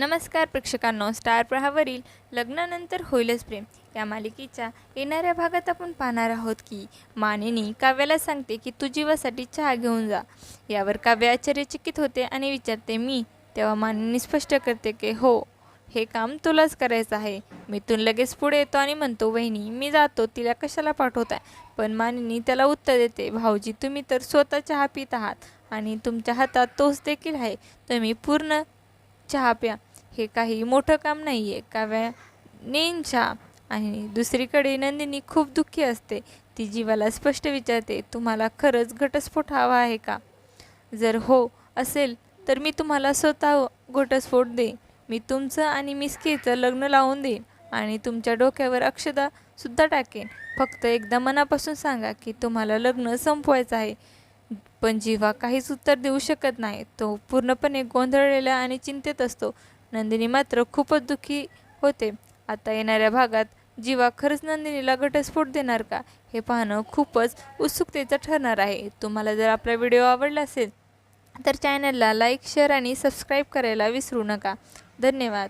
नमस्कार प्रेक्षकांनो स्टार प्रहावरील लग्नानंतर होईलच प्रेम. या मालिकेच्या येणाऱ्या भागात आपण पाहणार आहोत की मानिनी काव्याला सांगते की तू जीवासाठी चहा घेऊन जा. यावर काव्य आश्चर्यचकित होते आणि विचारते मी? तेव्हा मानिनी स्पष्ट करते की हो हे काम तुलाच करायचं आहे. मिथून लगेच पुढे येतो आणि म्हणतो वहिनी मी जातो तिला कशाला पाठवताय? पण मानिनी त्याला उत्तर देते भाऊजी तुम्ही तर स्वतः चहा पित आहात आणि तुमच्या हातात तोच देखील आहे. तुम्ही पूर्ण चहा प्या. हे काही मोठं काम नाही आहे काव्या नेन आणि दुसरीकडे नंदिनी खूप दुःखी असते. ती जीवाला स्पष्ट विचारते तुम्हाला खरंच घटस्फोट हवा आहे का? जर हो असेल तर मी तुम्हाला स्वतः घटस्फोट देईन. मी तुमचं आणि मिसकेचं लग्न लावून देईन आणि तुमच्या डोक्यावर अक्षदा सुद्धा टाकेन. फक्त एकदा मनापासून सांगा की तुम्हाला लग्न संपवायचं आहे. पण जीवा काहीच उत्तर देऊ शकत नाही. तो पूर्णपणे गोंधळलेला आणि चिंतेत असतो. नंदिनी मात्र खूपच दुःखी होते. आता येणाऱ्या भागात जीवा खरंच नंदिनीला घटस्फोट देणार का? हे पाहणं खूपच उत्सुकतेचं ठरणार आहे. तुम्हाला जर आपला व्हिडिओ आवडला असेल तर चॅनलला लाईक शेअर आणि सबस्क्राईब करायला विसरू नका. धन्यवाद.